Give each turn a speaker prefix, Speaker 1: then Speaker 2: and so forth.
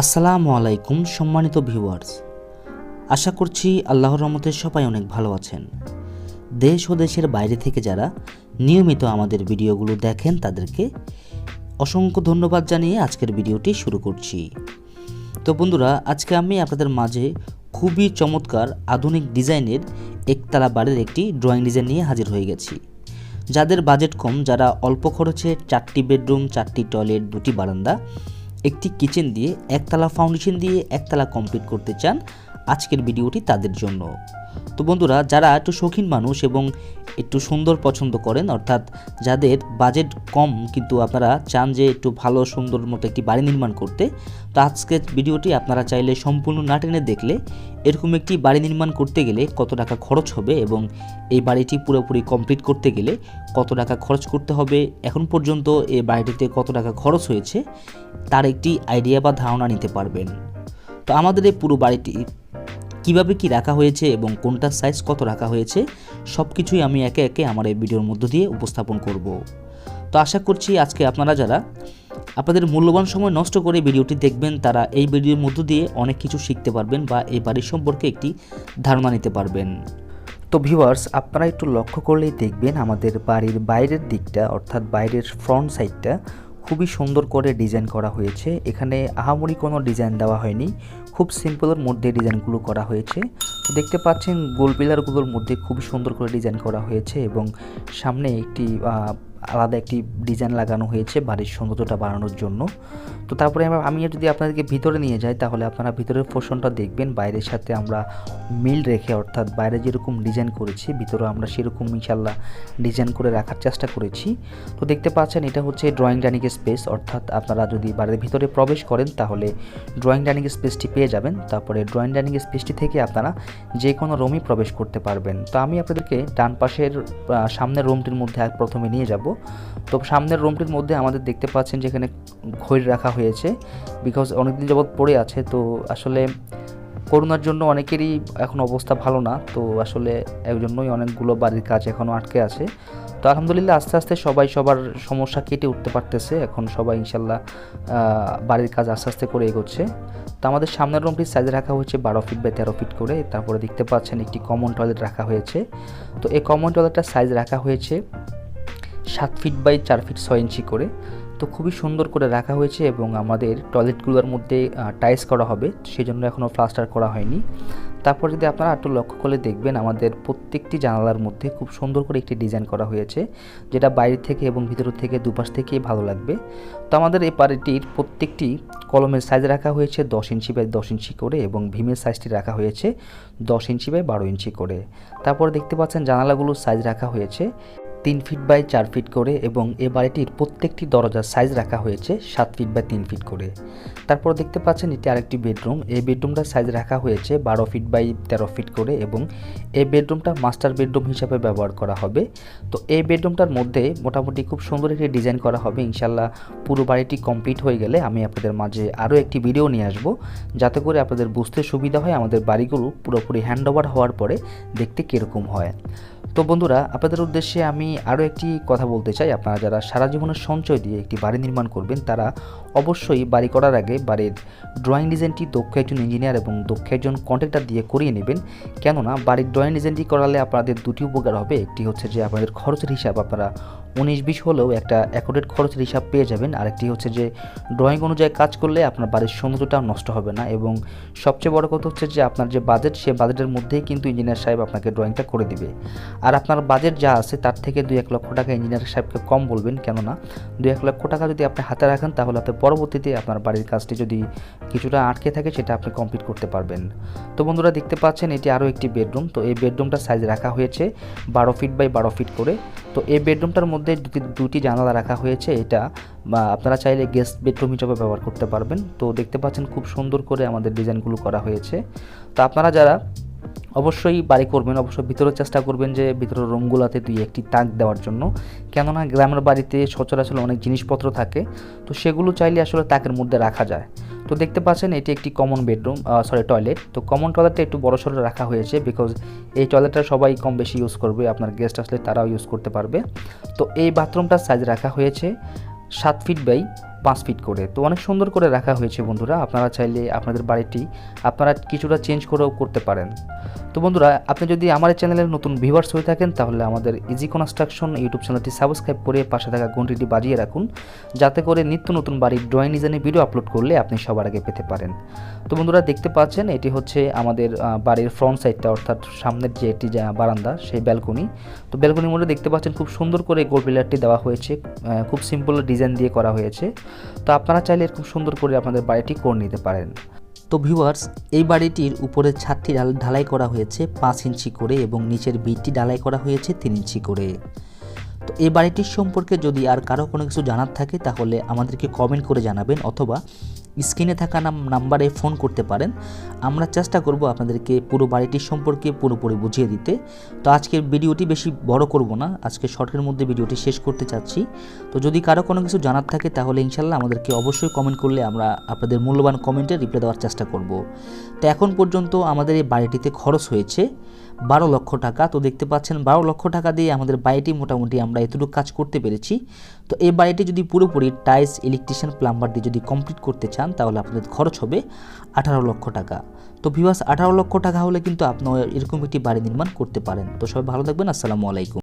Speaker 1: আসসালামু আলাইকুম সম্মানিত ভিউয়ার্স। আশা করছি আল্লাহর রহমতে সবাই অনেক ভালো আছেন। দেশ ও দেশের বাইরে থেকে যারা নিয়মিত আমাদের ভিডিওগুলো দেখেন, তাদেরকে অসংখ্য ধন্যবাদ জানিয়ে আজকের ভিডিওটি শুরু করছি। তো বন্ধুরা, আজকে আমি আপনাদের মাঝে খুবই চমৎকার আধুনিক ডিজাইনের একতলা বাড়ির একটি ড্রয়িং ডিজাইন নিয়ে হাজির হয়ে গেছি। যাদের বাজেট কম, যারা অল্প খরচে চারটি বেডরুম চারটি টয়লেট দুটি বারান্দা একটি কিচেন দিয়ে একতলা ফাউন্ডেশন দিয়ে একতলা কমপ্লিট করতে চান আজকের ভিডিওটি তাদের জন্য। তো বন্ধুরা, যারা একটু শৌখিন মানুষ এবং একটু সুন্দর পছন্দ করেন, অর্থাৎ যাদের বাজেট কম কিন্তু আপনারা চান যে একটু ভালো সুন্দর মতো একটি বাড়ি নির্মাণ করতে, তো আজকের ভিডিওটি আপনারা চাইলে সম্পূর্ণ না টেনে দেখলে এরকম একটি বাড়ি নির্মাণ করতে গেলে কত টাকা খরচ হবে এবং এই বাড়িটি পুরোপুরি কমপ্লিট করতে গেলে কত টাকা খরচ করতে হবে, এখন পর্যন্ত এই বাড়িটিতে কত টাকা খরচ হয়েছে, তার একটি আইডিয়া বা ধারণা নিতে পারবেন। তো আমাদের এই পুরো বাড়িটি কীভাবে কি রাখা হয়েছে এবং কোনটা সাইজ কত রাখা হয়েছে সব কিছুই আমি একে একে আমার এই ভিডিওর মধ্য দিয়ে উপস্থাপন করব। তো আশা করছি আজকে আপনারা যারা আপনাদের মূল্যবান সময় নষ্ট করে ভিডিওটি দেখবেন, তারা এই ভিডিওর মধ্য দিয়ে অনেক কিছু শিখতে পারবেন বা এই বাড়ির সম্পর্কে একটি ধারণা নিতে পারবেন। তো ভিউয়ার্স আপনারা একটু লক্ষ্য করলেই দেখবেন আমাদের বাড়ির বাইরের দিকটা, অর্থাৎ বাইরের ফ্রন্ট সাইডটা খুবই সুন্দর করে ডিজাইন করা হয়েছে। এখানে আহামরি কোনো ডিজাইন দেওয়া হয়নি। খুব সিম্পলের মধ্যে ডিজাইনগুলো করা হয়েছে। দেখতে পাচ্ছেন গোল পিলারগুলোর মধ্যে খুব সুন্দর করে ডিজাইন করা হয়েছে এবং সামনে একটি আলাদা একটি ডিজাইন লাগানো হয়েছে বাড়ির সৌন্দর্যটা বাড়ানোর জন্য। তো তারপরে আমি যদি আপনাদেরকে ভিতরে নিয়ে যাই, তাহলে আপনারা ভিতরের পোর্শনটা দেখবেন। বাইরের সাথে আমরা মিল রেখে, অর্থাৎ বাইরে যেরকম ডিজাইন করেছি ভিতরে আমরা সেরকম ইনশাল্লাহ ডিজাইন করে রাখার চেষ্টা করেছি। তো দেখতে পাচ্ছেন, এটা হচ্ছে ড্রয়িং ডাইনিং স্পেস অর্থাৎ আপনারা যদি বাড়ির ভিতরে প্রবেশ করেন, তাহলে ড্রয়িং ডাইনিং স্পেসটি পেয়ে যাবেন। তারপরে ড্রয়িং ডাইনিং স্পেসটি থেকে আপনারা যে কোনো রুমই প্রবেশ করতে পারবেন। তো আমি আপনাদেরকে ডান পাশের সামনের রুমটির মধ্যে প্রথমে নিয়ে যাব। তো সামনের রুমটির মধ্যে আমাদের দেখতে পাচ্ছেন যেখানে ঘড়ি রাখা হয়েছে বিকজ অনেকদিন যাবৎ পড়ে আছে, তো আসলে করোনার জন্য অনেকেরই এখন অবস্থা ভালো না, তো আসলে এর জন্যই অনেকগুলো বাড়ির কাজ এখনও আটকে আছে। তো আলহামদুলিল্লাহ আস্তে আস্তে সবাই সবার সমস্যা কেটে উঠতে পারতেছে, এখন সবাই ইনশাল্লাহ বাড়ির কাজ আস্তে আস্তে করে এগোচ্ছে। তো আমাদের সামনের রুমটির সাইজ রাখা হয়েছে বারো ফিট বাই তেরো ফিট করে, তারপরে দেখতে পাচ্ছেন একটি কমন টয়লেট রাখা হয়েছে। তো এই কমন টয়লেটটার সাইজ রাখা হয়েছে সাত ফিট বাই চার ফিট ছয় ইঞ্চি করে। তো খুবই সুন্দর করে রাখা হয়েছে এবং আমাদের টয়লেটগুলোর মধ্যে টাইলস করা হবে সেই জন্য এখনও প্লাস্টার করা হয়নি। তারপর যদি আপনারা একটু লক্ষ্য করে দেখবেন, আমাদের প্রত্যেকটি জানালার মধ্যে খুব সুন্দর করে একটি ডিজাইন করা হয়েছে, যেটা বাইরে থেকে এবং ভিতর থেকে দুপাশ থেকেই ভালো লাগবে। তো আমাদের এই বাড়িটির প্রত্যেকটি কলমের সাইজ রাখা হয়েছে, দশ ইঞ্চি বাই দশ ইঞ্চি করে এবং ভীমের সাইজটি রাখা হয়েছে, দশ ইঞ্চি বাই বারো ইঞ্চি করে। তারপর দেখতে পাচ্ছেন জানালাগুলোর সাইজ রাখা হয়েছে। তিন ফিট বাই চার ফিট করে এবং এ বাড়িটির প্রত্যেকটি দরজার সাইজ রাখা হয়েছে সাত ফিট বাই তিন ফিট করে। তারপর দেখতে পাচ্ছেন এটি আরেকটি বেডরুম। এই বেডরুমটার সাইজ রাখা হয়েছে বারো ফিট বাই তেরো ফিট করে এবং এই বেডরুমটা মাস্টার বেডরুম হিসাবে ব্যবহার করা হবে। তো এই বেডরুমটার মধ্যে মোটামুটি খুব সুন্দর একটি ডিজাইন করা হবে। ইনশাল্লাহ পুরো বাড়িটি কমপ্লিট হয়ে গেলে আমি আপনাদের মাঝে আরও একটি ভিডিও নিয়ে আসব। যাতে করে আপনাদের বুঝতে সুবিধা হয় আমাদের বাড়িগুলো পুরোপুরি হ্যান্ড ওভার হওয়ার পরে দেখতে কীরকম হয়। তো বন্ধুরা, আপনাদের উদ্দেশ্যে আমি আরও একটি কথা বলতে চাই। আপনারা যারা সারা জীবনের সঞ্চয় দিয়ে একটি বাড়ি নির্মাণ করবেন, তারা অবশ্যই বাড়ি করার আগে বাড়ির ড্রয়িং ডিজাইনটি দক্ষ একজন ইঞ্জিনিয়ার এবং দক্ষ একজন কন্ট্রাক্টর দিয়ে করিয়ে নেবেন। কেননা, বাড়ির ড্রয়িং ডিজাইনটি করালে আপনাদের দুটি উপকার হবে। একটি হচ্ছে যে, আপনাদের খরচের হিসাব আপনারা উনিশ বিশ হলেও একটা অ্যাকোরেট খরচের হিসাব পেয়ে যাবেন। আরেকটি হচ্ছে যে ড্রয়িং অনুযায়ী কাজ করলে আপনার বাড়ির সৌন্দর্যটাও নষ্ট হবে না এবং সবচেয়ে বড় কথা হচ্ছে যে, আপনার যে বাজেট সে বাজেটের মধ্যেই কিন্তু ইঞ্জিনিয়ার সাহেব আপনাকে ড্রয়িংটা করে দিবে। আর আপনার বাজেট যা আছে, তার থেকে দুই এক লক্ষ টাকা ইঞ্জিনিয়ার সাহেবকে কম বলবেন, কেননা দুই এক লক্ষ টাকা যদি আপনি হাতে রাখেন, তাহলে আপনি পরবর্তীতে আপনার বাড়ির কাজটি যদি কিছুটা আটকে থাকে, সেটা আপনি কমপ্লিট করতে পারবেন। তো বন্ধুরা, দেখতে পাচ্ছেন এটি আরও একটি বেডরুম তো এই বেডরুমটার সাইজ রাখা হয়েছে, বারো ফিট বাই বারো ফিট করে। তো এই বেডরুমটার মধ্যে দুটি দুটি জানালা রাখা হয়েছে। এটা আপনারা চাইলে গেস্ট বেডরুম হিসেবে ব্যবহার করতে পারবেন। তো দেখতে পাচ্ছেন খুব সুন্দর করে আমাদের ডিজাইনগুলো করা হয়েছে। তো আপনারা যারা অবশ্যই বাড়ি করবেন, অবশ্যই ভিতরের চেষ্টা করবেন যে ভিতরের রুমগুলোতে দুই একটি তাক দেওয়ার জন্য। কেননা গ্রামের বাড়িতে সচরাচর অনেক জিনিসপত্র থাকে, তো সেগুলো চাইলে আসলে তাকের মধ্যে রাখা যায়। তো দেখতে পাচ্ছেন এটি একটি কমন বেডরুম সরি টয়লেট তো কমন টয়লেটটা একটু বড় সড়ো রাখা হয়েছে বিকজ এই টয়লেটটা সবাই কম বেশি ইউজ করবে, আপনার গেস্ট আসলে তারাও ইউজ করতে পারবে। তো এই বাথরুমটার সাইজ রাখা হয়েছে সাত ফিট বাই
Speaker 2: পাঁচ ফিট করে। তো অনেক সুন্দর করে রাখা হয়েছে বন্ধুরা। আপনারা চাইলে আপনাদের বাড়িটি আপনারা কিছুটা চেঞ্জ করেও করতে পারেন। তো বন্ধুরা, আপনি যদি আমার চ্যানেলের নতুন ভিউয়ার্স হয়ে থাকেন, তাহলে আমাদের ইজি কনস্ট্রাকশন ইউটিউব চ্যানেলটি সাবস্ক্রাইব করে পাশে থাকা ঘন্টিটি বাজিয়ে রাখুন, যাতে করে নিত্য নতুন বাড়ির ড্রয়িং ডিজাইনের ভিডিও আপলোড করলে আপনি সবার আগে পেতে পারেন। তো বন্ধুরা, দেখতে পাচ্ছেন, এটি হচ্ছে আমাদের বাড়ির ফ্রন্ট সাইডটা অর্থাৎ সামনের যে একটি বারান্দা, সেই ব্যালকনি তো ব্যালকনির মধ্যে দেখতে পাচ্ছেন, খুব সুন্দর করে গোল পিলারটি দেওয়া হয়েছে। খুব সিম্পল ডিজাইন দিয়ে করা হয়েছে। তো আপনারা চাইলে খুব সুন্দর করে আপনাদের বাড়িটি করে নিতে পারেন।
Speaker 1: তো ভিউয়ার্স এই বাড়িটির উপরের ছাদটি ঢাল- ঢালাই করা হয়েছে পাঁচ ইঞ্চি করে এবং নিচের বিটটি ঢালাই করা হয়েছে তিন ইঞ্চি করে। তো এই বাড়িটির সম্পর্কে যদি আর কারও কোনো কিছু জানার থাকে তাহলে আমাদেরকে কমেন্ট করে জানাবেন অথবা স্ক্রিনে থাকা নাম, নাম্বারে ফোন করতে পারেন। আমরা চেষ্টা করব আপনাদেরকে পুরো বাড়িটির সম্পর্কে পুরোপুরি বুঝিয়ে দিতে। তো আজকের ভিডিওটি বেশি বড় করব না, আজকে শর্টের মধ্যে ভিডিওটি শেষ করতে চাচ্ছি। তো যদি কারও কোনো কিছু জানার থাকে, তাহলে ইনশাল্লাহ আমাদেরকে অবশ্যই কমেন্ট করলে আমরা আপনাদের মূল্যবান কমেন্টে রিপ্লাই দেওয়ার চেষ্টা করব। তো এখন পর্যন্ত আমাদের এই বাড়িটিতে খরচ হয়েছে বারো লক্ষ টাকা। তো দেখতে পাচ্ছেন, বারো লক্ষ টাকা দিয়ে আমাদের বাড়িটি মোটামুটি আমরা এতটুকু কাজ করতে পেরেছি। তো এই বাড়িটি যদি পুরোপুরি টাইলস, ইলেকট্রিশিয়ান, প্লাম্বার দিয়ে যদি কমপ্লিট করতে চান, তাহলে আপনাদের খরচ হবে আঠারো লক্ষ টাকা। তো ভিভাস আঠারো লক্ষ টাকা হলে কিন্তু আপনার এরকম একটি বাড়ি নির্মাণ করতে পারেন। তো সবাই ভালো থাকবেন, আসসালামু আলাইকুম।